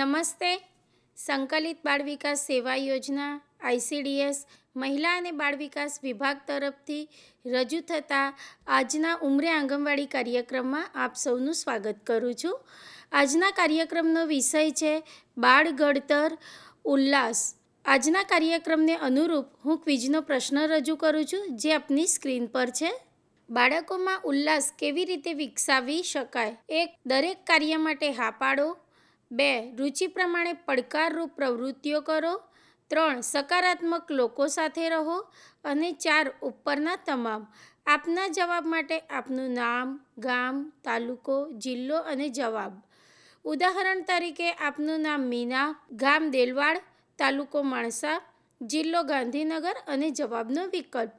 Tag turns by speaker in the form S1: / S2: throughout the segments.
S1: નમસ્તે. સંકલિત બાળ વિકાસ સેવા યોજના આઈસીડીએસ મહિલા અને બાળ વિકાસ વિભાગ તરફથી રજૂ થતા આજના ઉમરે આંગણવાડી કાર્યક્રમમાં આપ સૌનું સ્વાગત કરું છું. આજના કાર્યક્રમનો વિષય છે બાળ ઘડતર ઉલ્લાસ. આજના કાર્યક્રમને અનુરૂપ હું ક્વિઝનો પ્રશ્ન રજૂ કરું છું, જે આપની સ્ક્રીન પર છે. બાળકોમાં ઉલ્લાસ કેવી રીતે વિકસાવી શકાય? એક, દરેક કાર્ય માટે હા પાડો. બે, રુચિ પ્રમાણે પડકારરૂપ પ્રવૃત્તિઓ કરો. ત્રણ, સકારાત્મક લોકો સાથે રહો. અને ચાર, ઉપરના તમામ. આપના જવાબ માટે આપનું નામ, ગામ, તાલુકો, જિલ્લો અને જવાબ. ઉદાહરણ તરીકે આપનું નામ મીના, ગામ દેલવાડ, તાલુકો માણસા, જિલ્લો ગાંધીનગર અને જવાબનો વિકલ્પ.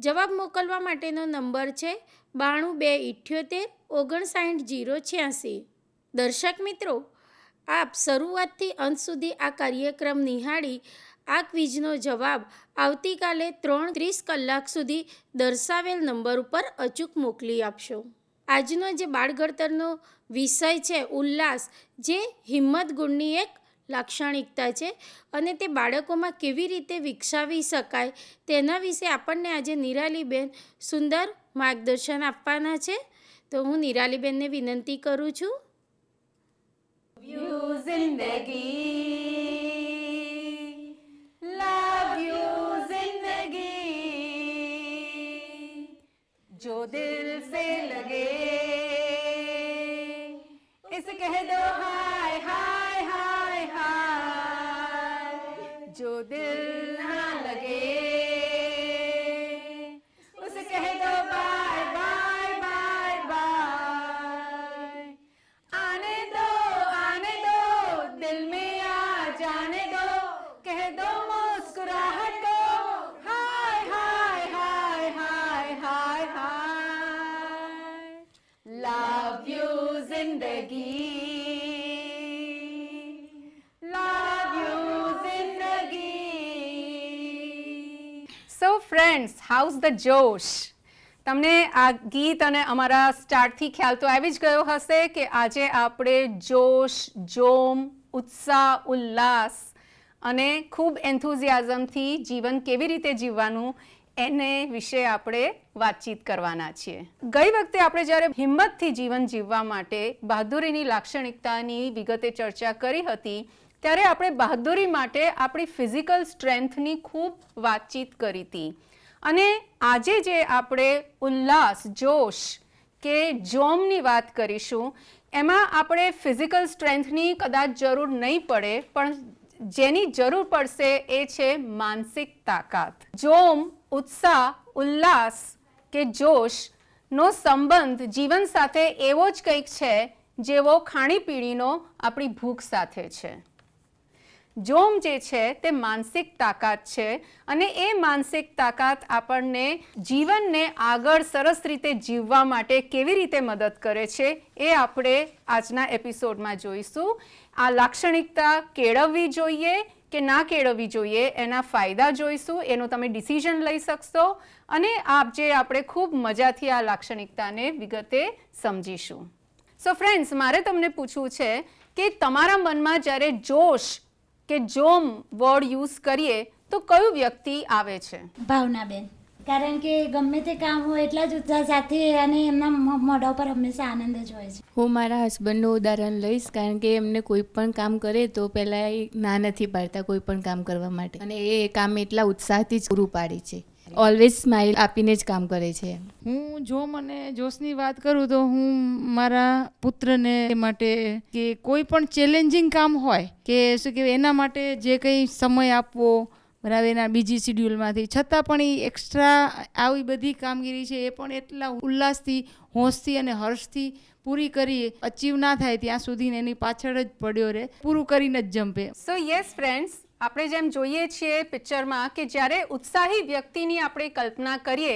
S1: જવાબ મોકલવા માટેનો નંબર છે બાણું બે ઇઠ્યોતેર, ઓગણસાઠ જીરો છ્યાસી. દર્શક મિત્રો આપ શરૂઆતથી અંત સુધી આ કાર્યક્રમ નિહાળી આ ક્વિઝનો જવાબ આવતીકાલે ત્રણ ત્રીસ કલાક સુધી દર્શાવેલ નંબર ઉપર અચૂક મોકલી આપશો. આજનો જે બાળગળતરનો વિષય છે, ઉલ્લાસ, જે હિંમત ગુણની એક લાક્ષણિકતા છે અને તે બાળકોમાં કેવી રીતે વિકસાવી શકાય તેના વિશે આપણને આજે નિરાલીબેન સુંદર માર્ગદર્શન આપવાના છે. તો હું નિરાલીબેનને વિનંતી કરું છું
S2: यू जिंदगी હાઉસ ધ જોશ તમને આ ગીત અને અમારા સ્ટાર્ટથી ખ્યાલ તો આવી જ ગયો હશે કે આજે આપણે જોશ, જોમ, ઉત્સાહ, ઉલ્લાસ અને ખૂબ એન્થુઝિયાઝમથી જીવન કેવી રીતે જીવવાનું એને વિશે આપણે વાતચીત કરવાના છીએ. ગઈ વખતે આપણે જ્યારે હિંમતથી જીવન જીવવા માટે બહાદુરીની લાક્ષણિકતાની વિગતે ચર્ચા કરી હતી, ત્યારે આપણે બહાદુરી માટે આપણી ફિઝિકલ સ્ટ્રેન્થની ખૂબ વાતચીત કરી હતી. અને આજે જે આપણે ઉલ્લાસ, જોશ કે જોમની વાત કરીશું, એમાં આપણે ફિઝિકલ સ્ટ્રેન્થની કદાચ જરૂર નહીં પડે, પણ જેની જરૂર પડશે એ છે માનસિક તાકાત. જોમ, ઉત્સાહ, ઉલ્લાસ કે જોશનો સંબંધ જીવન સાથે એવો જ કંઈક છે જેવો ખાણીપીણીનો આપણી ભૂખ સાથે છે. જોમ જે છે તે માનસિક તાકાત છે અને એ માનસિક તાકાત આપણને જીવનને આગળ સરસ રીતે જીવવા માટે કેવી રીતે મદદ કરે છે એ આપણે આજના એપિસોડમાં જોઈશું. આ લાક્ષણિકતા કેળવવી જોઈએ કે ના કેળવવી જોઈએ એના ફાયદા જોઈશું, એનું તમે ડિસિઝન લઈ શકશો અને આપ જે આપણે ખૂબ મજાથી આ લાક્ષણિકતાને વિગતે સમજીશું. સો ફ્રેન્ડ્સ મારે તમને પૂછવું છે કે તમારા મનમાં જ્યારે જોશ કે જોમ વર્ડ યુઝ કરીએ તો કયું વ્યક્તિ આવે છે?
S3: ભાવનાબેન. કારણ કે ગમે તે કામ હોય એટલા જ ઉત્સાહ સાથે અને એમના મોઢા ઉપર હંમેશા આનંદ જ હોય છે.
S4: હું મારા હસબન્ડનું ઉદાહરણ લઈશ કારણ કે એમને કોઈ પણ કામ કરે તો પહેલાં એ ના નથી પાડતા કોઈ પણ કામ કરવા માટે. અને એ કામ એટલા ઉત્સાહથી જ પૂરું પાડે છે. ઓલવેઝ સ્માઇલ આપીને જ કામ કરે છે.
S5: હું જો મને જોશની વાત કરું તો હું મારા પુત્રને માટે કે કોઈ પણ ચેલેન્જિંગ કામ હોય કે શું કહેવાય એના માટે જે કંઈ સમય આપવો બરાબર એના બીજી શિડ્યુલમાંથી છતાં પણ એ એક્સ્ટ્રા આવી બધી કામગીરી છે એ પણ એટલા ઉલ્લાસથી હોંશથી અને હર્ષથી પૂરી કરી અચીવ ના થાય ત્યાં સુધી એની પાછળ જ પડ્યો રહે. પૂરું કરીને જ જમ્પે
S2: સો યસ ફ્રેન્ડ્સ આપણે જેમ જોઈએ છીએ પિક્ચરમાં કે જ્યારે ઉત્સાહી વ્યક્તિની આપણે કલ્પના કરીએ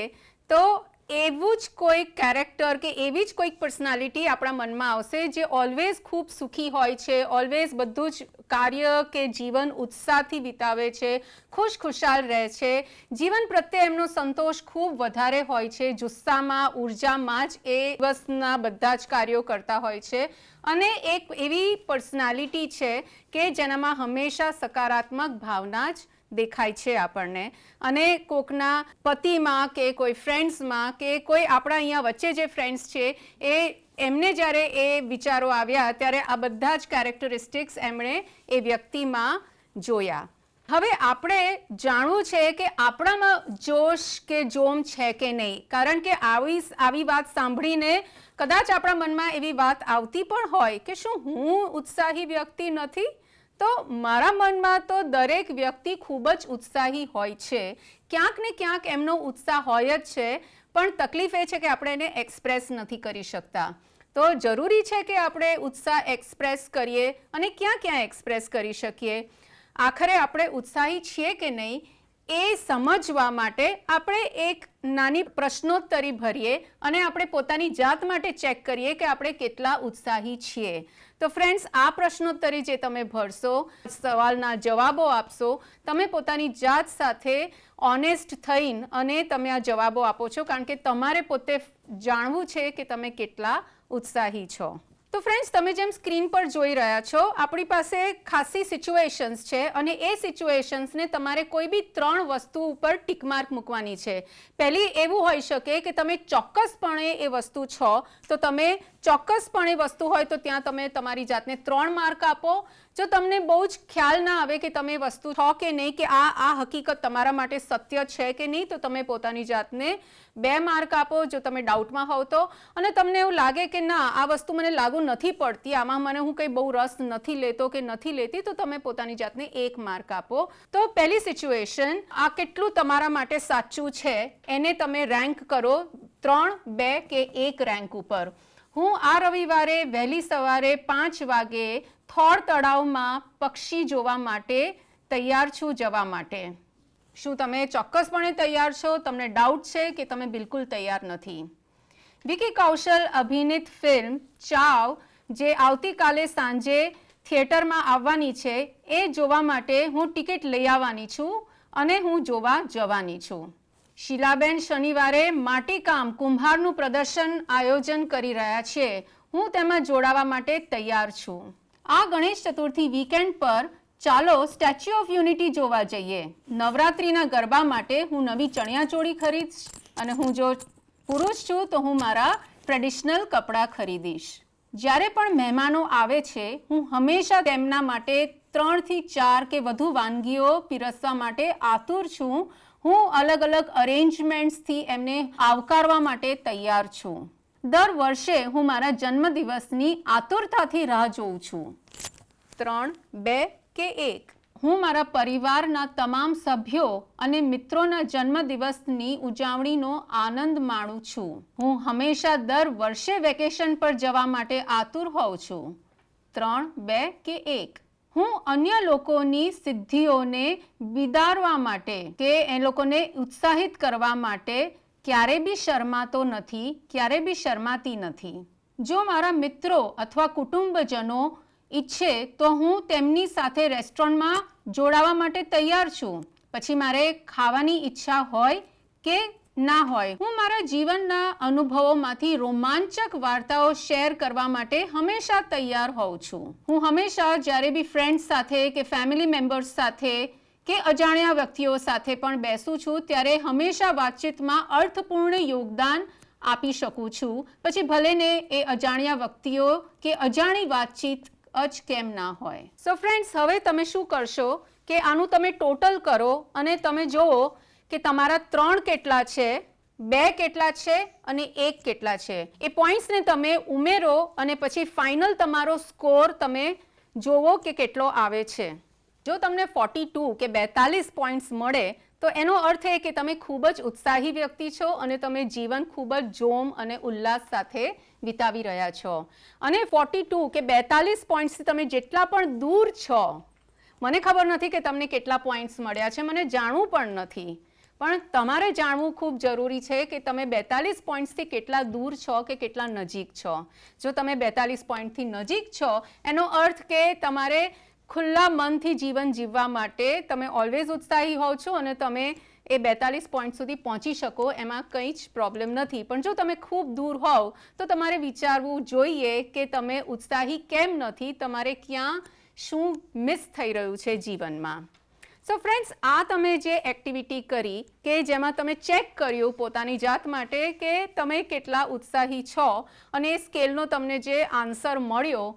S2: તો એવું જ કોઈ કેરેક્ટર કે એવી જ કોઈક પર્સનાલિટી આપણા મનમાં આવશે જે ઓલવેઝ ખૂબ સુખી હોય છે ઓલવેઝ બધું જ કાર્ય કે જીવન ઉત્સાહથી વિતાવે છે ખુશ ખુશાલ રહે છે. જીવન પ્રત્યે એમનો સંતોષ ખૂબ વધારે હોય છે. જુસ્સામાં, ઉર્જામાં જ એ દિવસના બધા જ કાર્યો કરતા હોય છે. અને એક એવી પર્સનાલિટી છે કે જેનામાં હંમેશા સકારાત્મક ભાવના જ દેખાય છે આપણને. અને કોકના પતિમાં કે કોઈ ફ્રેન્ડ્સમાં કે કોઈ આપણા અહીંયા વચ્ચે જે ફ્રેન્ડ્સ છે, એ એમને જ્યારે એ વિચારો આવ્યા, ત્યારે આ બધા જ કેરેક્ટરિસ્ટિક્સ એમણે એ વ્યક્તિમાં જોયા. હવે આપણે જાણવું છે કે આપણામાં જોશ કે જોમ છે કે નહીં? કારણ કે આવી આવી વાત સાંભળીને કદાચ આપણા મનમાં એવી વાત આવતી પણ હોય કે શું હું ઉત્સાહી વ્યક્તિ નથી? તો મારા મનમાં તો દરેક વ્યક્તિ ખૂબ જ ઉત્સાહી હોય છે. ક્યાંક ને ક્યાંક એમનો ઉત્સાહ હોય જ છે, પણ તકલીફ એ છે કે આપણે એને એક્સપ્રેસ નથી કરી શકતા. તો જરૂરી છે કે આપણે ઉત્સાહ એક્સપ્રેસ કરીએ અને ક્યાં ક્યાં એક્સપ્રેસ કરી શકીએ? આખરે આપણે ઉત્સાહી છીએ કે નહીં? એ સમજવા માટે આપણે એક નાની પ્રશ્નોત્તરી ભરીએ અને આપણે પોતાની જાત માટે ચેક કરીએ કે આપણે કેટલા ઉત્સાહી છીએ. તો ફ્રેન્ડ્સ, આ પ્રશ્નોત્તરી જે તમે ભરશો, સવાલના જવાબો આપશો, તમે પોતાની જાત સાથે ઓનેસ્ટ થઈને અને તમે આ જવાબો આપો છો, કારણ કે તમારે પોતે જાણવું છે કે તમે કેટલા ઉત્સાહી છો. તો ફ્રેન્ડ્સ તમે જેમ સ્ક્રીન પર જોઈ રહ્યા છો, આપણી પાસે ખાસી સિચ્યુએશન્સ છે અને એ સિચ્યુએશન્સને તમારે કોઈ બી ત્રણ વસ્તુ ઉપર ટીકમાર્ક મૂકવાની છે. પહેલી એવું હોઈ શકે કે તમે ચોક્કસપણે એ વસ્તુ છો, તો તમે ચોક્કસપણે વસ્તુ હોય તો ત્યાં તમે તમારી જાતને ત્રણ માર્ક આપો જો તમને બહુ જ ખ્યાલ ના આવે કે તમે વસ્તુ છો કે નહીં, કે આ આ હકીકત તમારા માટે સત્ય છે કે નહીં, તો તમે પોતાની જાતને બે માર્ક આપો જો તમે ડાઉટમાં હોવ તો. અને તમને એવું લાગે કે ના, આ વસ્તુ મને લાગુ નથી પડતી, આમાં મને હું કંઈ બહુ રસ નથી લેતો કે નથી લેતી, તો તમે પોતાની જાતને એક માર્ક આપો. તો પહેલી સિચ્યુએશન, આ કેટલું તમારા માટે સાચું છે? એને તમે રેન્ક કરો ત્રણ, બે કે એક રેન્ક ઉપર. હું આ રવિવારે વહેલી સવારે પાંચ વાગે થોળ તળાવમાં પક્ષી જોવા માટે તૈયાર છું જવા માટે. શું તમે ચોક્કસપણે તૈયાર છો? તમને ડાઉટ છે કે તમે બિલકુલ તૈયાર નથી. વિકી કૌશલ અભિનીત ફિલ્મ ચાવ, જે આવતીકાલે સાંજે થિયેટરમાં આવવાની છે, એ જોવા માટે હું ટિકિટ લઈ આવવાની છું અને હું જોવા જવાની છું. શીલાબેન શનિવારે માટીકામ કુંભારનું પ્રદર્શન આયોજન કરી રહ્યા છે. હું તેમાં જોડાવા માટે તૈયાર છું. આ ગણેશ ચતુર્થી વીકેન્ડ પર ચાલો સ્ટેચ્યુ ઓફ યુનિટી જોવા જઈએ. નવરાત્રિના ગરબા માટે હું નવી ચણિયાચોળી ખરીદીશ અને હું જો પુરુષ છું તો હું મારા ટ્રેડિશનલ કપડાં ખરીદીશ. જ્યારે પણ મહેમાનો આવે છે, હું હંમેશા તેમના માટે ત્રણથી ચાર કે વધુ વાનગીઓ પીરસવા માટે આતુર છું. હું અલગ અલગ અરેન્જમેન્ટ્સથી એમને આવકારવા માટે તૈયાર છું. દર વર્ષે હું મારા જન્મદિવસની આતુરતાથી રાહ જોઉં છું. ત્રણ, બે કે એક. હું મારા પરિવારના તમામ સભ્યો અને મિત્રોના જન્મદિવસની ઉજવણીનો આનંદ માણું છું. હું હંમેશા દર વર્ષે વેકેશન પર જવા માટે આતુર હોઉં છું. ત્રણ, બે કે એક. હું અન્ય લોકોની સિદ્ધિઓને બિદારવા માટે કે એ લોકોને ઉત્સાહિત કરવા માટે ક્યારે બી શરમાતો નથી, ક્યારે બી શરમાતી નથી. જો મારા મિત્રો અથવા કુટુંબજનો ઈચ્છે તો હું તેમની સાથે રેસ્ટોરન્ટમાં જોડાવા માટે તૈયાર છું. પછી મારે ખાવાની ઈચ્છા હોય કે ના હોય. હું મારા જીવનના અનુભવોમાંથી રોમાંચક વાર્તાઓ શેર કરવા માટે હંમેશા તૈયાર હોઉં છું. હું હંમેશા જ્યારે બી ફ્રેન્ડ્સ સાથે કે ફેમિલી મેમ્બર્સ સાથે કે અજાણ્યા વ્યક્તિઓ સાથે પણ બેસું છું, ત્યારે હંમેશા વાતચીતમાં અર્થપૂર્ણ યોગદાન આપી શકું છું. પછી ભલે ને એ અજાણ્યા વ્યક્તિઓ કે અજાણી વાતચીત જ કેમ ના હોય. સો ફ્રેન્ડ્સ હવે તમે શું કરશો કે આનું તમે ટોટલ કરો અને તમે જુઓ કે તમારા ત્રણ કેટલા છે, બે કેટલા છે અને એક કેટલા છે. એ પોઈન્ટ્સને તમે ઉમેરો અને પછી ફાઇનલ તમારો સ્કોર તમે જોવો કે કેટલો આવે છે. જો તમને ફોર્ટી ટુ કે બેતાલીસ પોઈન્ટ્સ મળે, તો એનો અર્થ એ કે તમે ખૂબ જ ઉત્સાહી વ્યક્તિ છો અને તમે જીવન ખૂબ જ જોમ અને ઉલ્લાસ સાથે વિતાવી રહ્યા છો. અને ફોર્ટી ટુ કે બેતાલીસ પોઈન્ટ્સથી તમે જેટલા પણ દૂર છો, મને ખબર નથી કે તમને કેટલા પોઈન્ટ્સ મળ્યા છે, મને જાણવું પણ નથી. પણ તમારે જાણવું ખૂબ જરૂરી છે કે તમે બેતાલીસ પોઈન્ટ્સથી કેટલા દૂર છો કે કેટલા નજીક છો. જો તમે બેતાલીસ પોઈન્ટથી નજીક છો, એનો અર્થ કે તમારે ખુલ્લા મનથી જીવન જીવવા માટે તમે ઓલવેઝ ઉત્સાહી હોવ છો અને તમે એ બેતાલીસ પોઈન્ટ સુધી પહોંચી શકો, એમાં કંઈ જ પ્રોબ્લેમ નથી. પણ જો તમે ખૂબ દૂર હોવ, તો તમારે વિચારવું જોઈએ કે તમે ઉત્સાહી કેમ નથી, તમારે ક્યાં શું મિસ થઈ રહ્યું છે જીવનમાં. સો ફ્રેન્ડ્સ આ તમે જે એક્ટિવિટી કરી કે જેમાં તમે ચેક કર્યું પોતાની જાત માટે કે તમે કેટલા ઉત્સાહી છો અને એ સ્કેલનો તમને જે આન્સર મળ્યો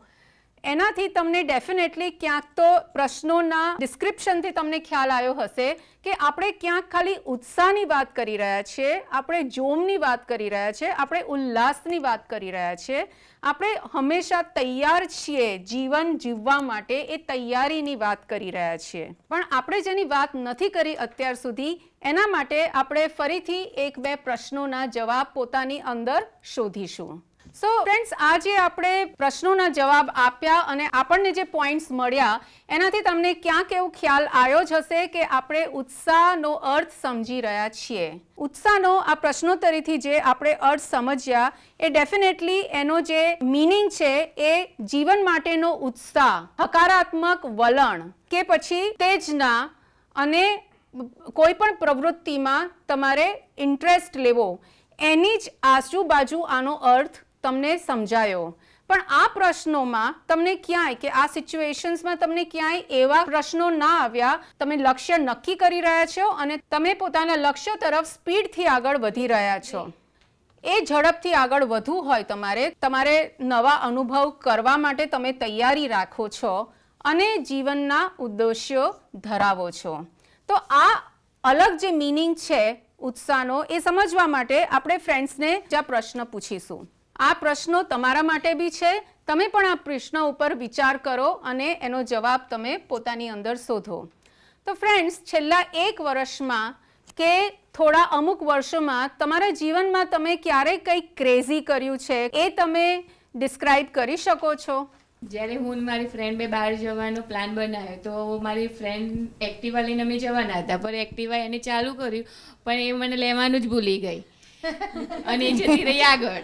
S2: એનાથી તમને ડેફિનેટલી ક્યાંક તો પ્રશ્નોના ડિસ્ક્રિપ્શનથી તમને ખ્યાલ આવ્યો હશે કે આપણે ક્યાંક ખાલી ઉત્સાહની વાત કરી રહ્યા છીએ, આપણે જોમની વાત કરી રહ્યા છીએ, આપણે ઉલ્લાસની વાત કરી રહ્યા છીએ. આપણે હંમેશા તૈયાર છીએ, જીવન જીવવા માટે એ તૈયારીની વાત કરી રહ્યા છીએ. પણ આપણે જેની વાત નથી કરી અત્યાર સુધી, એના માટે આપણે ફરીથી એક બે પ્રશ્નોના જવાબ પોતાની અંદર શોધીશું. સો ફ્રેન્ડ્સ આજે આપણે પ્રશ્નોના જવાબ આપ્યા અને આપણને જે પોઈન્ટ્સ મળ્યા, એનાથી તમને ક્યાંક એવો ખ્યાલ આવ્યો જ હશે કે આપણે ઉત્સાહનો અર્થ સમજી રહ્યા છીએ. ઉત્સાહનો આ પ્રશ્નોત્તરીથી જે આપણે અર્થ સમજ્યા, એ ડેફિનેટલી એનો જે મિનિંગ છે એ જીવન માટેનો ઉત્સાહ, હકારાત્મક વલણ કે પછી તેજના અને કોઈ પણ પ્રવૃત્તિમાં તમારે ઇન્ટરેસ્ટ લેવો. એની જ આજુબાજુ આનો અર્થ તમને સમજાયો. પણ આ પ્રશ્નોમાં તમને ક્યાંય કે આ સિચ્યુએશન્સમાં તમને ક્યાંય એવા પ્રશ્નો ના આવ્યા, તમે લક્ષ્ય નક્કી કરી રહ્યા છો અને તમે પોતાના લક્ષ્ય તરફ સ્પીડથી આગળ વધી રહ્યા છો. એ ઝડપથી આગળ વધવું હોય તમારે તમારે નવા અનુભવ કરવા માટે તમે તૈયારી રાખો છો અને જીવનના ઉદ્દેશ્યો ધરાવો છો. તો આ અલગ જે મિનિંગ છે, ઉત્સાહનો, એ સમજવા માટે આપણે ફ્રેન્ડ્સને જ પ્રશ્ન પૂછીશું. આ પ્રશ્નો તમારા માટે બી છે. તમે પણ આ પ્રશ્ન ઉપર વિચાર કરો અને એનો જવાબ તમે પોતાની અંદર શોધો. તો ફ્રેન્ડ્સ છેલ્લા એક વર્ષમાં કે થોડા અમુક વર્ષોમાં તમારા જીવનમાં તમે ક્યારેય કંઈક ક્રેઝી કર્યું છે એ તમે ડિસ્ક્રાઇબ કરી શકો છો?
S4: જ્યારે હું મારી ફ્રેન્ડ બે બહાર જવાનો પ્લાન બનાવ્યો તો મારી ફ્રેન્ડ એક્ટિવા લઈને અમે જવાના હતા. પણ એક્ટિવા એને ચાલુ કર્યું, પણ એ મને લેવાનું જ ભૂલી ગઈ. અને જતી રહી આગળ.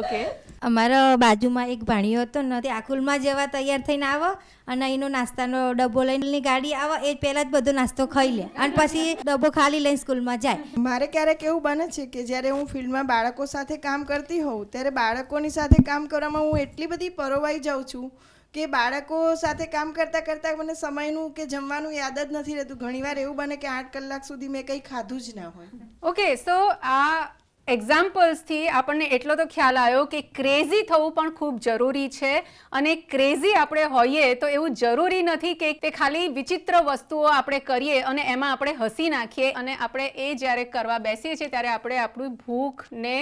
S2: ઓકે
S6: અમારા બાજુમાં એક ભાણિયો હતો ને તે આકુલમાં જવા તૈયાર થઈને આવો અને એનો નાસ્તાનો ડબ્બો લઈને ગાડી આવે એ પહેલાં જ બધો નાસ્તો ખાઈ લે. અને પછી ડબ્બો ખાલી લઈને સ્કૂલમાં જાય.
S7: મારે ક્યારેક એવું બને છે કે જ્યારે હું ફિલ્ડમાં બાળકો સાથે કામ કરતી હોઉં ત્યારે બાળકોની સાથે કામ કરવામાં હું એટલી બધી પરોવાઈ જાઉં છું કે બાળકો સાથે કામ કરતાં કરતાં મને સમયનું કે જમવાનું યાદ જ નથી રહેતું. ઘણીવાર એવું બને કે આઠ કલાક સુધી મેં કંઈ ખાધું જ ના હોય.
S2: ઓકે સો આ એક્ઝામ્પલ્સથી આપણને એટલો તો ખ્યાલ આવ્યો કે ક્રેઝી થવું પણ ખૂબ જરૂરી છે અને ક્રેઝી આપણે હોઈએ તો એવું જરૂરી નથી કે તે ખાલી વિચિત્ર વસ્તુઓ આપણે કરીએ અને એમાં આપણે હસી નાખીએ અને આપણે એ જ્યારે કરવા બેસીએ છીએ ત્યારે આપણે આપણી ભૂખ ને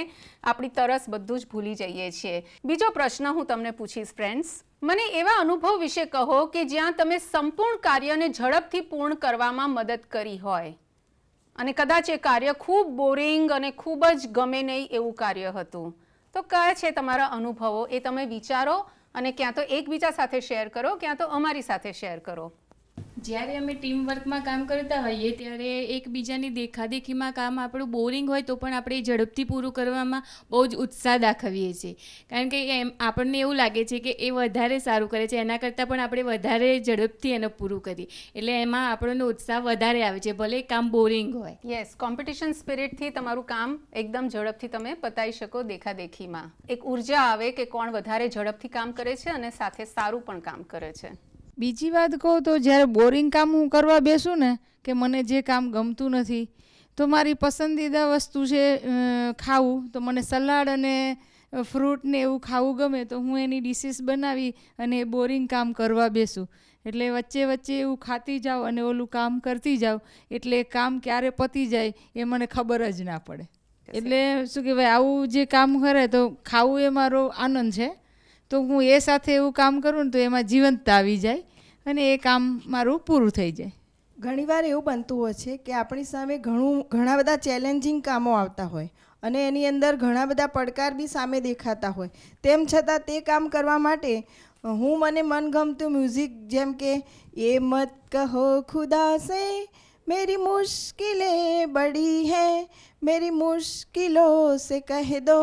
S2: આપણી તરસ બધું જ ભૂલી જઈએ છીએ. બીજો પ્રશ્ન હું તમને પૂછીશ ફ્રેન્ડ્સ મને એવા અનુભવ વિશે કહો કે જ્યાં તમે સંપૂર્ણ કાર્યને ઝડપથી પૂર્ણ કરવામાં મદદ કરી હોય. અને કદાચ એ કાર્ય ખૂબ બોરિંગ અને ખૂબ જ ગમે નહીં એવું કાર્ય હતું. તો કયા છે તમારા અનુભવો? એ તમે વિચારો અને ક્યાં તો એકબીજા સાથે શેર કરો, ક્યાં તો અમારી સાથે શેર કરો.
S4: જ્યારે અમે ટીમ વર્કમાં કામ કરતા હોઈએ ત્યારે એકબીજાની દેખાદેખીમાં કામ આપણું બોરિંગ હોય તો પણ આપણે ઝડપથી પૂરું કરવામાં બહુ જ ઉત્સાહ દાખવીએ છીએ. કારણ કે એમ આપણને એવું લાગે છે કે એ વધારે સારું કરે છે, એના કરતાં પણ આપણે વધારે ઝડપથી એને પૂરું કરીએ. એટલે એમાં આપણને ઉત્સાહ વધારે આવે છે, ભલે કામ બોરિંગ હોય.
S2: યસ કોમ્પિટિશન સ્પિરિટથી તમારું કામ એકદમ ઝડપથી તમે પતાવી શકો દેખાદેખીમાં. એક ઊર્જા આવે કે કોણ વધારે ઝડપથી કામ કરે છે અને સાથે સારું પણ કામ કરે છે.
S5: બીજી વાત કહું તો જ્યારે બોરિંગ કામ હું કરવા બેસું ને કે મને જે કામ ગમતું નથી તો મારી પસંદીદા વસ્તુ છે ખાવું. તો મને સલાડ અને ફ્રૂટ ને એવું ખાવું ગમે તો હું એની ડિશિસ બનાવી અને એ બોરિંગ કામ કરવા બેસું. એટલે વચ્ચે વચ્ચે એવું ખાતી જાઉં અને ઓલું કામ કરતી જાઉં એટલે કામ ક્યારે પતી જાય એ મને ખબર જ ના પડે. એટલે શું કહેવાય આવું જે કામ કરે તો ખાવું એ મારો આનંદ છે. તો હું એ સાથે એવું કામ કરું ને તો એમાં જીવંતતા આવી જાય. અને એ કામ મારું પૂરું થઈ જાય
S7: ઘણીવાર એવું બનતું હોય છે કે આપણી સામે ઘણું ઘણા બધા ચેલેન્જિંગ કામો આવતા હોય અને એની અંદર ઘણા બધા પડકાર બી સામે દેખાતા હોય તેમ છતાં તે કામ કરવા માટે હું મને મનગમતું મ્યુઝિક જેમ કે એ મત કહો ખુદા સે मेरी मुश्किलें बड़ी हैं मेरी मुश्किलों से कह दो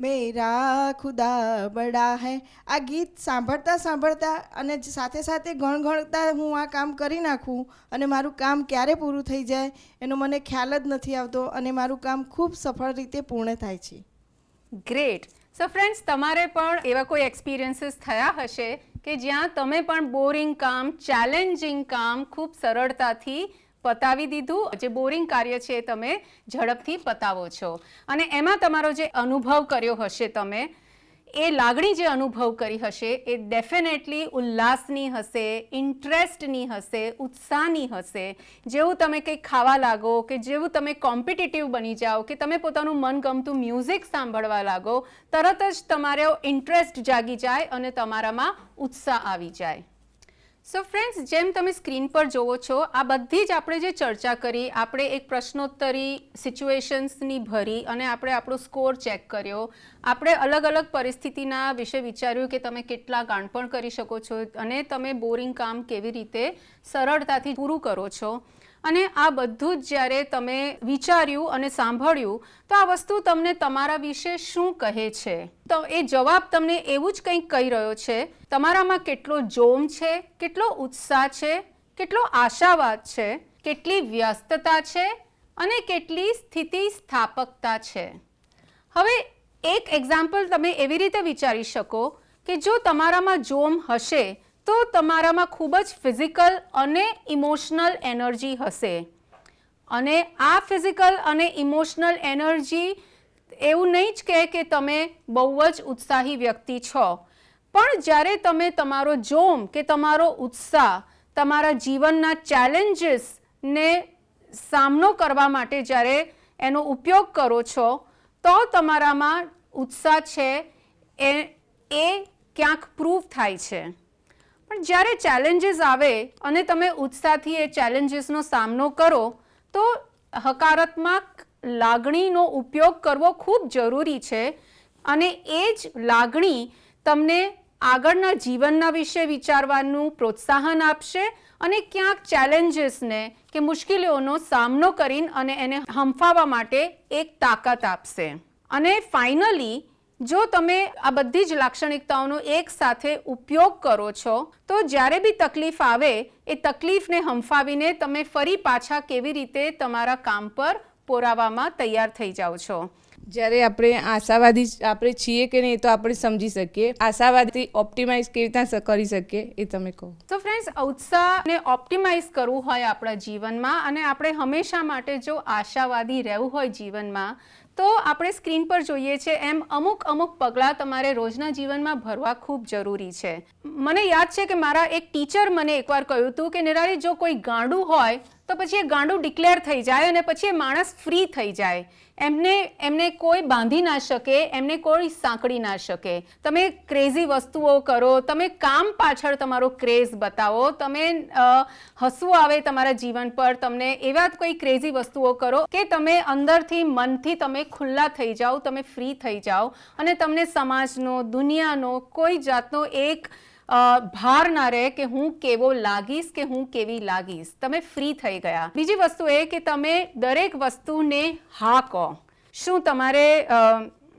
S7: મેરા ખુદા બડા હૈ આ ગીત સાંભળતા સાંભળતા અને સાથે સાથે ગણગણતા હું આ કામ કરી નાખું અને મારું કામ ક્યારે પૂરું થઈ જાય એનો મને ખ્યાલ જ નથી આવતો અને મારું કામ ખૂબ સફળ રીતે પૂર્ણ થાય છે.
S2: ગ્રેટ સો ફ્રેન્ડ્સ તમારે પણ એવા કોઈ એક્સપિરિયન્સીસ થયા હશે કે જ્યાં તમે પણ બોરિંગ કામ ચેલેન્જિંગ કામ ખૂબ સરળતાથી પતાવી દીધું. જે બોરિંગ કાર્ય છે એ તમે ઝડપથી પતાવો છો. અને એમાં તમારો જે અનુભવ કર્યો હશે તમે, એ લાગણી જે અનુભવ કરી હશે, એ ડેફિનેટલી ઉલ્લાસની હશે ઇન્ટરેસ્ટની હશે, ઉત્સાહની હશે. જેવું તમે કંઈક ખાવા લાગો કે જેવું તમે કોમ્પિટિટિવ બની જાઓ કે તમે પોતાનું મનગમતું મ્યુઝિક સાંભળવા લાગો, તરત જ તમારો ઇન્ટરેસ્ટ જાગી જાય અને તમારામાં ઉત્સાહ આવી જાય. સો ફ્રેન્ડ્સ જેમ તમે સ્ક્રીન પર જોવો છો, આ બધી જ આપણે જે ચર્ચા કરી, આપણે એક પ્રશ્નોત્તરી સિચ્યુએશન્સની ભરી અને આપણે આપણો સ્કોર ચેક કર્યો. આપણે અલગ અલગ પરિસ્થિતિના વિશે વિચાર્યું કે તમે કેટલા ગાણપણ કરી શકો છો અને તમે બોરિંગ કામ કેવી રીતે સરળતાથી પૂરું કરો છો. અને આ બધું જ જ્યારે તમે વિચાર્યું અને સાંભળ્યું, તો આ વસ્તુ તમને તમારા વિશે શું કહે છે? તો એ જવાબ તમને એવું જ કંઈક કહી રહ્યો છે, તમારામાં કેટલો જોમ છે, કેટલો ઉત્સાહ છે, કેટલો આશાવાદ છે, કેટલી વ્યસ્તતા છે અને કેટલી સ્થિતિ સ્થાપકતા છે. હવે એક એક્ઝામ્પલ તમે એવી રીતે વિચારી શકો કે જો તમારામાં જોમ હશે તો તમારામાં ખૂબ જ ફિઝિકલ અને ઇમોશનલ એનર્જી હશે. અને આ ફિઝિકલ અને ઇમોશનલ એનર્જી એવું નહીં જ કહે કે તમે બહુ જ ઉત્સાહી વ્યક્તિ છો. પણ જ્યારે તમે તમારો જોમ કે તમારો ઉત્સાહ, તમારા જીવનના ચેલેન્જીસને સામનો કરવા માટે જ્યારે એનો ઉપયોગ કરો છો, તો તમારામાં ઉત્સાહ છે એ એ ક્યાંક પ્રૂવ થાય છે. પણ જ્યારે ચેલેન્જીસ આવે અને તમે ઉત્સાહથી એ ચેલેન્જીસનો સામનો કરો, તો હકારાત્મક લાગણીનો ઉપયોગ કરવો ખૂબ જરૂરી છે. અને એ જ લાગણી તમને આગળના જીવનના વિશે વિચારવાનું પ્રોત્સાહન આપશે અને ક્યાંક ચેલેન્જીસને કે મુશ્કેલીઓનો સામનો કરીને અને એને હંફાવા માટે એક તાકાત આપશે. અને ફાઇનલી જો તમે આ બધી જ લાક્ષણિકતાઓનો એક સાથે ઉપયોગ કરો છો તો જ્યારે બી તકલીફ આવે એ તકલીફને હંફાવીને તમે ફરી પાછા કેવી રીતે તમારા કામ પર પોરાવામાં તૈયાર થઈ જાઓ છો?
S8: જ્યારે આપણે આશાવાદી આપણે છીએ કે નહીં તો આપણે સમજી શકીએ. આશાવાદી ઓપ્ટિમાઇઝ કેવી રીતના કરી શકીએ એ તમે કહો.
S2: તો ફ્રેન્ડ્સ ઉત્સાહને ઓપ્ટિમાઇઝ કરવું હોય આપણા જીવનમાં અને આપણે હંમેશા માટે જો આશાવાદી રહેવું હોય જીવનમાં તો આપણે સ્ક્રીન પર જોઈએ છે, એમ અમુક અમુક પગલાં તમારે રોજના જીવનમાં ભરવા ખૂબ જરૂરી છે. મને યાદ છે કે મારા એક ટીચર મને એકવાર કહ્યું હતું કે, નિરાલી, જો કોઈ ગાંડું હોય તો પછી એ ગાંડું ડિક્લેર થઈ જાય અને પછી એ માણસ ફ્રી થઈ જાય. એમને એમને કોઈ બાંધી ના શકે, એમને કોઈ સાંકળી ના શકે. તમે ક્રેઝી વસ્તુઓ કરો, તમે કામ પાછળ તમારો ક્રેઝ બતાવો, તમે હસવું આવે તમારા જીવન પર, તમને એવા કોઈ ક્રેઝી વસ્તુઓ કરો કે તમે અંદરથી, મનથી તમે ખુલ્લા થઈ જાઓ, તમે ફ્રી થઈ જાઓ. અને તમને સમાજનો, દુનિયાનો, કોઈ જાતનો એક ભાર ના રહે કે હું કેવો લાગીશ કે હું કેવી લાગીશ. તમે ફ્રી થઈ ગયા. બીજી વસ્તુ એ કે તમે દરેક વસ્તુને હા કહો. શું તમારે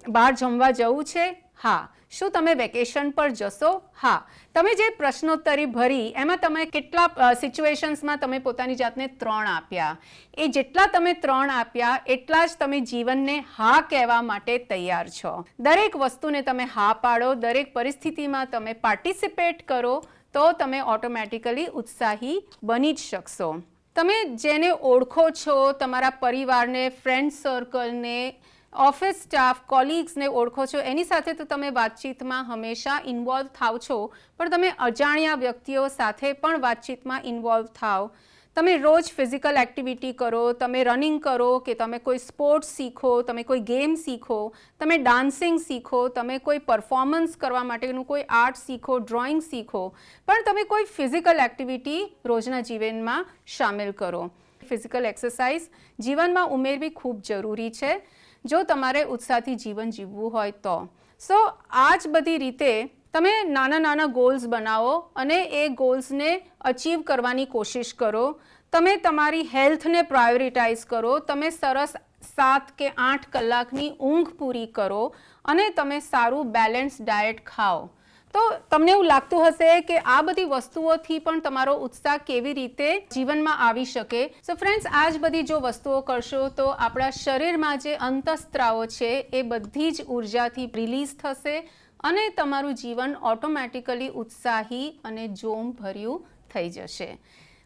S2: બહાર જમવા જવું છે? હા. શું તમે વેકેશન પર જશો? હા. તમે જે પ્રશ્નોત્તરી ભરી, એમાં તમે કેટલા સિચ્યુએશન્સમાં તમે પોતાની જાતને ત્રણ આપ્યા. એ જેટલા તમે ત્રણ આપ્યા, એટલા જ તમે જીવનને હા કહેવા માટે તૈયાર છો. દરેક વસ્તુને તમે હા પાડો, દરેક પરિસ્થિતિમાં તમે પાર્ટિસિપેટ કરો, તો તમે ઓટોમેટિકલી ઉત્સાહી બની જ શકશો. તમે જેને ઓળખો છો, તમારા પરિવારને ફ્રેન્ડ સર્કલને ઓફિસ સ્ટાફ કોલિગ્સને ઓળખો છો. એની સાથે તો તમે વાતચીતમાં હંમેશા ઇન્વોલ્વ થાવ છો. પણ તમે અજાણ્યા વ્યક્તિઓ સાથે પણ વાતચીતમાં ઇન્વોલ્વ થાવ. તમે રોજ ફિઝિકલ એક્ટિવિટી કરો, તમે રનિંગ કરો કે તમે કોઈ સ્પોર્ટ્સ શીખો, તમે કોઈ ગેમ શીખો, તમે ડાન્સિંગ શીખો, તમે કોઈ પરફોર્મન્સ કરવા માટેનું કોઈ આર્ટ શીખો ડ્રોઈંગ શીખો. પણ તમે કોઈ ફિઝિકલ એક્ટિવિટી રોજના જીવનમાં સામેલ કરો. ફિઝિકલ એક્સરસાઇઝ જીવનમાં ઉમેરવી ખૂબ જરૂરી છે. જો તમારે ઉત્સાહથી જીવન જીવવું હોય તો. સો આ જ બધી રીતે તમે નાના નાના ગોલ્સ બનાવો અને એ ગોલ્સને અચીવ કરવાની કોશિશ કરો. તમે તમારી હેલ્થને પ્રાયોરિટાઇઝ કરો. તમે સરસ સાત કે આઠ કલાકની ઊંઘ પૂરી કરો અને તમે સારું બેલેન્સ ડાયટ ખાઓ. તો તમને એવું લાગતું હશે કે આ બધી વસ્તુઓથી પણ તમારો ઉત્સાહ કેવી રીતે જીવનમાં આવી શકે? સો ફ્રેન્ડ્સ આ જ બધી જો વસ્તુઓ કરશો તો આપણા શરીરમાં જે અંતસ્ત્રાવો છે એ બધી જ ઉર્જાથી રિલીઝ થશે અને તમારું જીવન ઓટોમેટિકલી ઉત્સાહી અને જોમ ભર્યું થઈ જશે.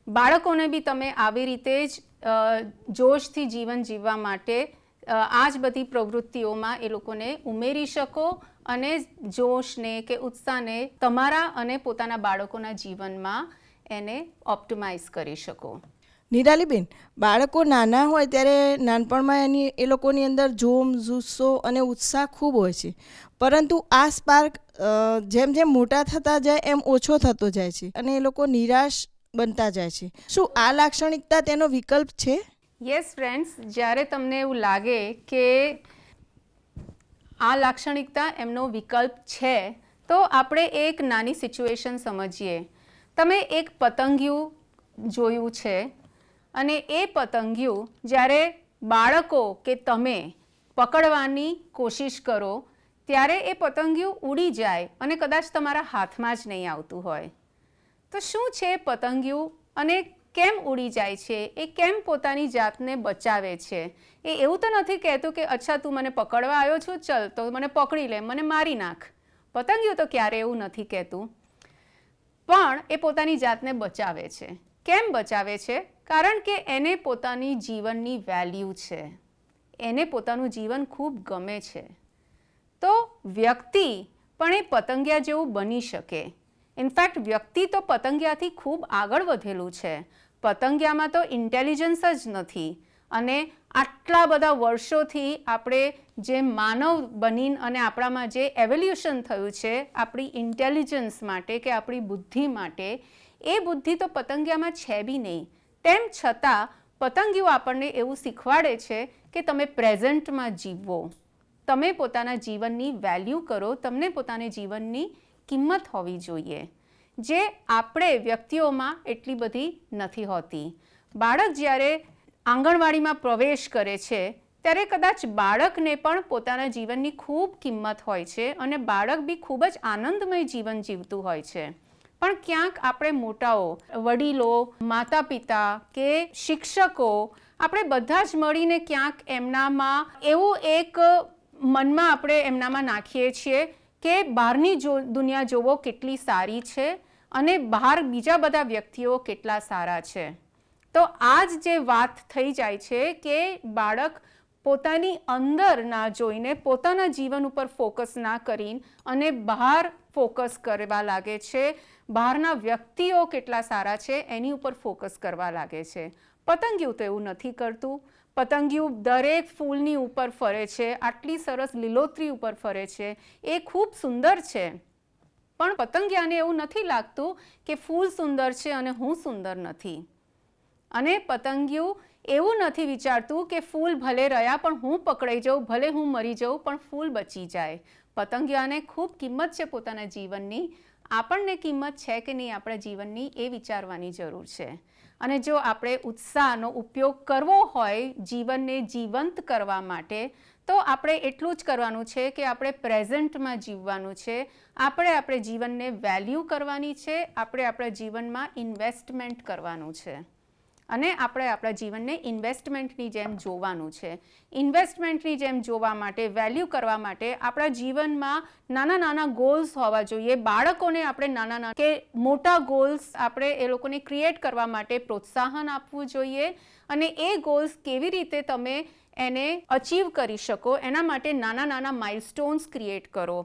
S2: બાળકોને બી તમે આવી રીતે જ જોશથી જીવન જીવવા માટે આ જ બધી પ્રવૃત્તિઓમાં એ લોકોને ઉમેરી શકો અને જોશને કે ઉત્સાહને તમારા અને પોતાના બાળકોના જીવનમાં એને ઓપ્ટિમાઇઝ કરી શકો.
S7: નિરાલીબેન બાળકો નાના હોય ત્યારે નાનપણમાં એની એ લોકોની અંદર જોમ જુસ્સો અને ઉત્સાહ ખૂબ હોય છે. પરંતુ આ સ્પાર્ક જેમ જેમ મોટા થતા જાય એમ ઓછો થતો જાય છે અને એ લોકો નિરાશ બનતા જાય છે. શું આ લાક્ષણિકતા તેનો વિકલ્પ છે?
S2: યસ ફ્રેન્ડ્સ જ્યારે તમને એવું લાગે કે આ લાક્ષણિકતા એમનો વિકલ્પ છે, તો આપણે એક નાની સિચ્યુએશન સમજીએ. તમે એક પતંગિયું જોયું છે અને એ પતંગિયું જ્યારે બાળકો કે તમે પકડવાની કોશિશ કરો, ત્યારે એ પતંગિયું ઉડી જાય અને કદાચ તમારા હાથમાં જ નહીં આવતું હોય. તો શું છે પતંગિયું અને કેમ ઉડી જાય છે? એ કેમ પોતાની જાતને બચાવે છે? એ એવું તો નથી કહેતું કે, અચ્છા, તું મને પકડવા આવ્યો છું, ચલ, તો મને પકડી લે, મને મારી નાખ. પતંગિયું તો ક્યારે એવું નથી કહેતું. પણ એ પોતાની જાતને બચાવે છે. કેમ બચાવે છે? કારણ કે એને પોતાની જીવનની વેલ્યુ છે. એને પોતાનું જીવન ખૂબ ગમે છે. તો વ્યક્તિ પણ એ પતંગિયા જેવું બની શકે. ઇનફેક્ટ વ્યક્તિ તો પતંગિયાથી ખૂબ આગળ વધેલું છે. પતંગિયામાં તો ઇન્ટેલિજન્સ જ નથી. અને આટલા બધા વર્ષોથી આપણે જે માનવ બનીને અને આપણામાં જે એવોલ્યુશન થયું છે, આપણી ઇન્ટેલિજન્સ માટે કે આપણી બુદ્ધિ માટે, એ બુદ્ધિ તો પતંગિયામાં છે બી નહીં. તેમ છતાં, પતંગિયું આપણને એવું શીખવાડે છે કે તમે પ્રેઝન્ટમાં જીવો. તમે પોતાના જીવનની વેલ્યુ કરો, તમને પોતાના જીવનની કિંમત હોવી જોઈએ. જે આપણે વ્યક્તિઓમાં એટલી બધી નથી હોતી. બાળક જ્યારે આંગણવાડીમાં પ્રવેશ કરે છે, ત્યારે કદાચ બાળકને પણ પોતાના જીવનની ખૂબ કિંમત હોય છે અને બાળક બી ખૂબ જ આનંદમય જીવન જીવતું હોય છે. પણ ક્યાંક આપણે મોટાઓ, વડીલો માતા પિતા કે શિક્ષકો, આપણે બધા જ મળીને ક્યાંક એમનામાં એવું એક મનમાં આપણે એમનામાં નાખીએ છીએ કે બહારની જો દુનિયા જોવો કેટલી સારી છે અને બહાર બીજા બધા વ્યક્તિઓ કેટલા સારા છે. તો આ જ જે વાત થઈ જાય છે કે બાળક પોતાની અંદર ના જોઈને પોતાના જીવન ઉપર ફોકસ ના કરીને અને બહાર ફોકસ કરવા લાગે છે. બહારના વ્યક્તિઓ કેટલા સારા છે એની ઉપર ફોકસ કરવા લાગે છે. પતંગિયું તો એવું નથી કરતું. પતંગિયું દરેક ફૂલની ઉપર ફરે છે, આટલી સરસ લીલોતરી ઉપર ફરે છે, એ ખૂબ સુંદર છે. પણ પતંગિયાને એવું નથી લાગતું કે ફૂલ સુંદર છે અને હું સુંદર નથી. અને પતંગિયું એવું નથી વિચારતું કે ફૂલ ભલે રહ્યા પણ હું પકડાઈ જાઉં, ભલે હું મરી જાઉં, પણ ફૂલ બચી જાય. પતંગિયાને ખૂબ કિંમત છે પોતાના જીવનની. આપણને કિંમત છે કે નહીં આપણા જીવનની એ વિચારવાની જરૂર છે. અને જો આપણે ઉત્સાહનો ઉપયોગ કરવો હોય જીવનને જીવંત કરવા માટે, તો આપણે એટલું જ કરવાનું છે કે આપણે પ્રેઝન્ટમાં જીવવાનું છે. આપણે આપણે જીવનને વેલ્યુ કરવાની છે. આપણે આપણા જીવનમાં ઇન્વેસ્ટમેન્ટ કરવાનું છે. અને આપણે આપણા જીવનને ઇન્વેસ્ટમેન્ટની જેમ જોવાનું છે. ઇન્વેસ્ટમેન્ટની જેમ જોવા માટે વેલ્યુ કરવા માટે આપણા જીવનમાં નાના નાના ગોલ્સ હોવા જોઈએ. બાળકોને આપણે નાના નાના કે મોટા ગોલ્સ આપણે એ લોકોને ક્રિએટ કરવા માટે પ્રોત્સાહન આપવું જોઈએ અને એ ગોલ્સ કેવી રીતે તમે એને અચીવ કરી શકો એના માટે નાના નાના માઇલસ્ટોન્સ ક્રિએટ કરો.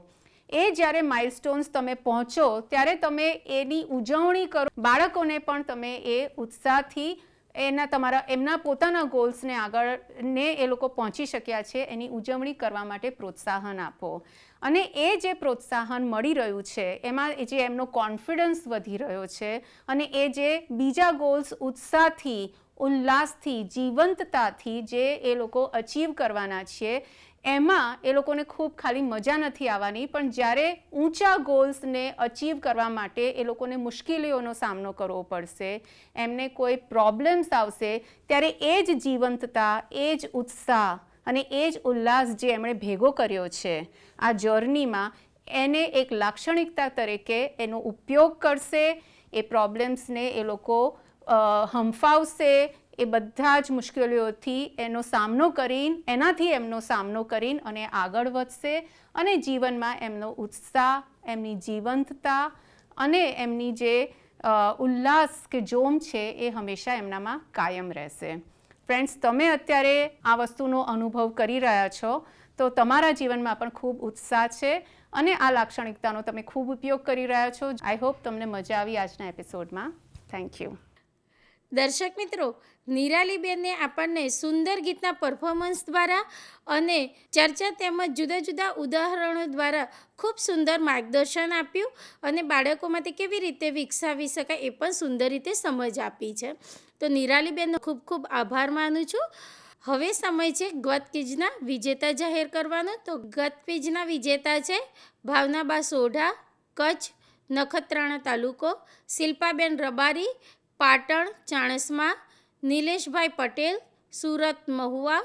S2: એ જ્યારે માઇલસ્ટોન્સ તમે પહોંચો, ત્યારે તમે એની ઉજવણી કરો. બાળકોને પણ તમે એ ઉત્સાહથી એના તમારા, એમના પોતાના ગોલ્સને આગળ ને એ લોકો પહોંચી શક્યા છે, એની ઉજવણી કરવા માટે પ્રોત્સાહન આપો. અને એ જે પ્રોત્સાહન મળી રહ્યું છે, એમાં જે એમનો કોન્ફિડન્સ વધી રહ્યો છે, અને એ જે બીજા ગોલ્સ ઉત્સાહથી, ઉલ્લાસથી, જીવંતતાથી જે એ લોકો અચીવ કરવાના છે એમાં એ લોકોને ખૂબ ખાલી મજા નથી આવવાની, પણ જ્યારે ઊંચા ગોલ્સને અચીવ કરવા માટે એ લોકોને મુશ્કેલીઓનો સામનો કરવો પડશે, એમને કોઈ પ્રોબ્લેમ્સ આવશે, ત્યારે એ જ જીવંતતા, એ જ ઉત્સાહ અને એ જ ઉલ્લાસ જે એમણે ભેગો કર્યો છે, આ જર્નીમાં એને એક લાક્ષણિકતા તરીકે એનો ઉપયોગ કરશે, એ પ્રોબ્લેમ્સને એ લોકો હંફાવશે એ બધા જ મુશ્કેલીઓથી એનો સામનો કરીને, એનાથી એમનો સામનો કરીને અને આગળ વધશે અને જીવનમાં એમનો ઉત્સાહ, એમની જીવંતતા અને એમની જે ઉલ્લાસ કે જોમ છે એ હંમેશા એમનામાં કાયમ રહેશે. ફ્રેન્ડ્સ તમે અત્યારે આ વસ્તુનો અનુભવ કરી રહ્યા છો, તો તમારા જીવનમાં પણ ખૂબ ઉત્સાહ છે અને આ લાક્ષણિકતાનો તમે ખૂબ ઉપયોગ કરી રહ્યા છો. આઈ હોપ તમને મજા આવી આજના એપિસોડમાં થેન્ક યુ
S1: દર્શક મિત્રો નિરાલીબેને આપણને સુંદર ગીતના પરફોર્મન્સ દ્વારા અને ચર્ચા તેમજ જુદા જુદા ઉદાહરણો દ્વારા ખૂબ સુંદર માર્ગદર્શન આપ્યું અને બાળકોમાં તે કેવી રીતે વિકસાવી શકાય એ પણ સુંદર રીતે સમજ આપી છે. તો નિરાલીબેનનો ખૂબ ખૂબ આભાર માનું છું. હવે સમય છે ગત ક્વિઝના વિજેતા જાહેર કરવાનો. તો ગત ક્વિઝના વિજેતા છે ભાવનાબા સોઢા, કચ્છ, નખત્રાણા તાલુકો, શિલ્પાબેન રબારી, પાટણ, ચાણસમા નિલેશભાઈ પટેલ, સુરત મહુવા,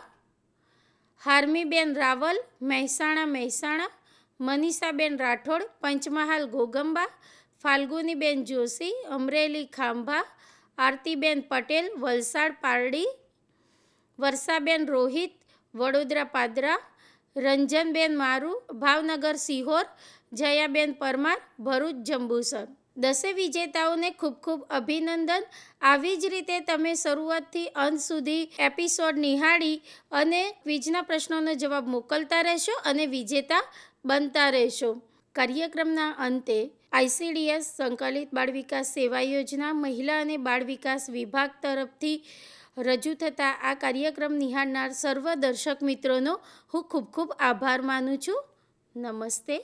S1: હાર્મીબેન રાવલ, મહેસાણા મહેસાણા, મનીષાબેન રાઠોડ, પંચમહાલ ઘોગંબા, ફાલ્ગુનીબેન જોશી, અમરેલી ખાંભા, આરતીબેન પટેલ, વલસાડ પારડી, વર્ષાબેન રોહિત, વડોદરા પાદરા, રંજનબેન મારુ, ભાવનગર સિહોર, જયાબેન પરમાર, ભરૂચ જંબુસર. દસે વિજેતાઓને ખૂબ ખૂબ અભિનંદન. આવી જ રીતે તમે શરૂઆતથી અંત સુધી એપિસોડ નિહાળી અને ક્વિઝના પ્રશ્નોનો જવાબ મોકલતા રહેશો અને વિજેતા બનતા રહેશો. કાર્યક્રમના અંતે આઈસીડીએસ સંકલિત બાળ વિકાસ સેવા યોજના મહિલા અને બાળ વિકાસ વિભાગ તરફથી રજૂ થતા આ કાર્યક્રમ નિહાળનાર સર્વ દર્શક મિત્રોનો હું ખૂબ ખૂબ આભાર માનું છું. નમસ્તે.